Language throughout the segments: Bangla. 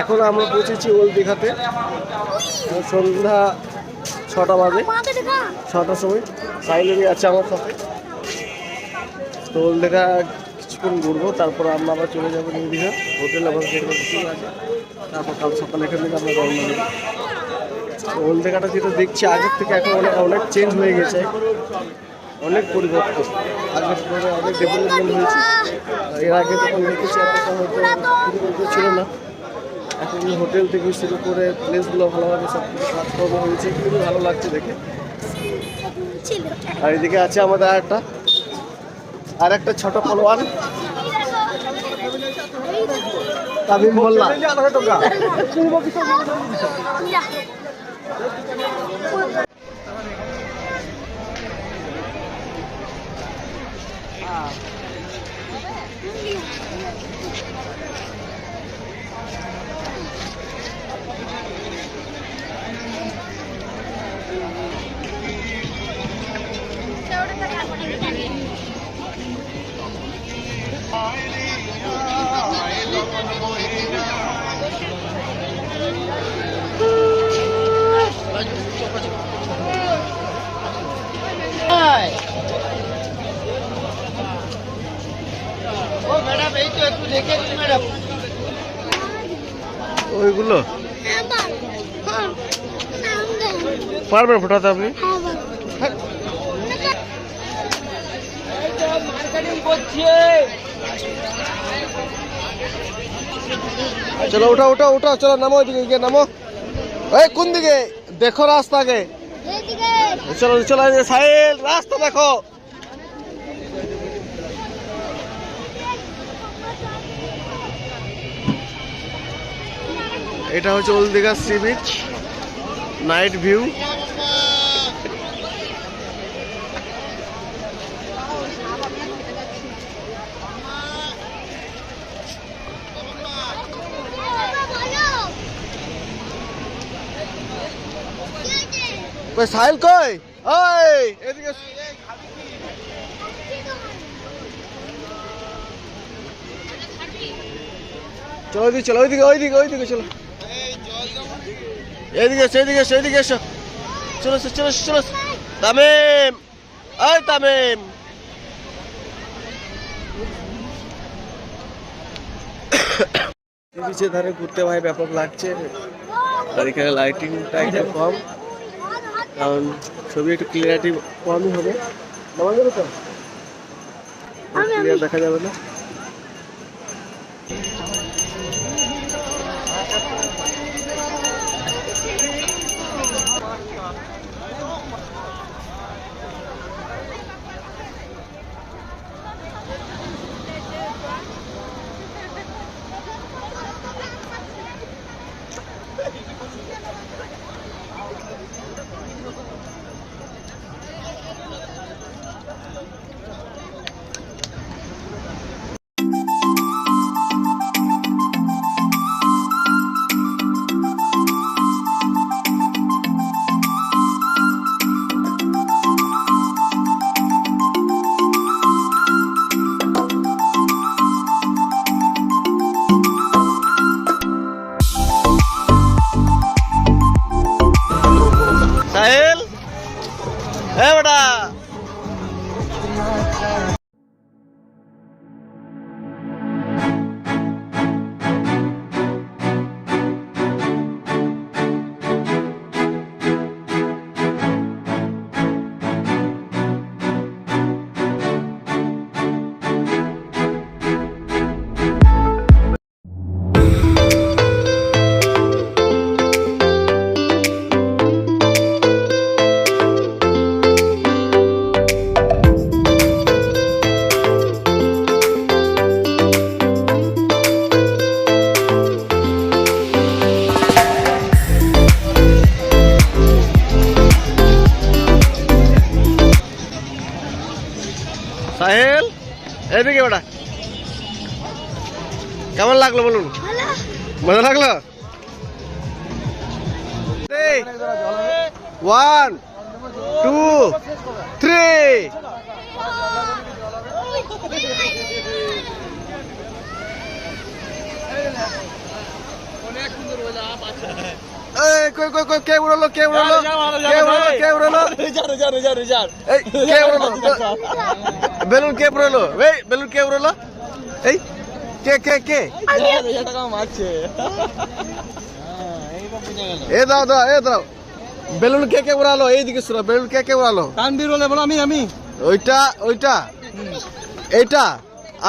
এখন আমরা পৌঁছেছি ওল দীঘাতে। সন্ধ্যা ছটা বাজে। ছটার সময়। সাইলেরই আছে আমার সাথে। তো ওল দীঘা কিছুক্ষণ ঘুরবো, তারপর আমরা আবার চলে যাব নিউ দীঘা। হোটেল আবার আছে। তারপর কাল সকালে এখান থেকে আমরা রওনা দেবো। ওল দীঘাটা যেটা দেখছি, আগের থেকে এখন অনেক অনেক চেঞ্জ হয়ে গেছে। অনেক পরিবর্তন। আগের থেকে অনেক ডেভেলপমেন্ট হয়েছে। এর আগে যখন দেখেছি এতটা হয়তো ছিল না। এখন হোটেল থেকে শুরু করে প্লেসগুলো ভালোভাবে সব কিছু কাজকর্ম হয়েছে। খুবই ভালো লাগছে দেখে। আর এদিকে আছে আমাদের আর একটা আর একটা ছোট ফলোয়ার তামিম মোল্লা। 啊。嗯嗯嗯嗯 ওইগুলো? পারবেন ফোটাতে আপনি? চলো ওটা ওটা ওটা চলো নামো ওইদিকে গিয়ে নামো। এই কোন দিকে? দেখো রাস্তা আগে চলো চলো সাইল রাস্তা দেখো। এটা হচ্ছে old Digha sea beach, night view. কই সাইল কই? ওই, এদিকে চলো ওইদিকে চলো, ওইদিকে ওইদিকে ওইদিকে চলো। এইদিকে এসো এইদিকে এসো এইদিকে এসো। চলো এসো, চলো চলো। তামিম! ওই তামিম! বিচের ধারে ঘুরতে ভাই ব্যাপক লাগছে। আর এখানে লাইটিংটা একটু কম। কারণ ছবি একটু ক্লিয়ারিটি কমই হবে। নামা যাবে তো? ক্লিয়ার দেখা যাবে না? এদিকে বেটা। কেমন লাগল বলুন? মজা লাগল? ওয়ান টু থ্রি এই কই কই কই কে উড়ালো কে উড়ালো? কে উড়ালো কে উড়ালো? কে উড়ালো? বেলুন কে উড়ালো এই বেলুন কে উড়ালো এই কে কে কে? এ দাও দাও এ দাও। বেলুন কে কে উড়ালো এইদিকে শোনো বেলুন কে কে উড়ালো তানবীর বলে বলো আমি আমি। ওইটা ওইটা। এইটা।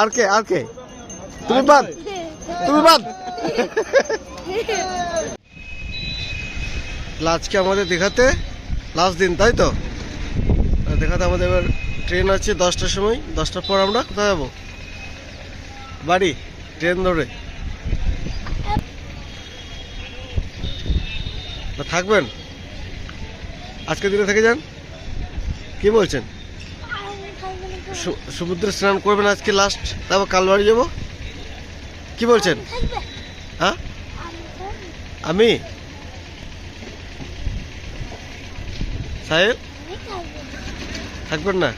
আর কে আর কে? তুমি বাদ। তুমি বাদ। আজকে আমাদের দেখাতে লাস্ট দিন তাই তো? দেখাতে আমাদের এবার ট্রেন আছে দশটার সময়, দশটার পর আমরা কোথায় যাব? বাড়ি, ট্রেন ধরে। থাকবেন? আজকের দিনে থেকে যান? কি বলছেন? সমুদ্রে স্নান করবেন আজকে লাস্ট তারপর কাল বাড়ি যাব? কি বলছেন? হ্যাঁ? আমি? সাহেব? থাকবেন না?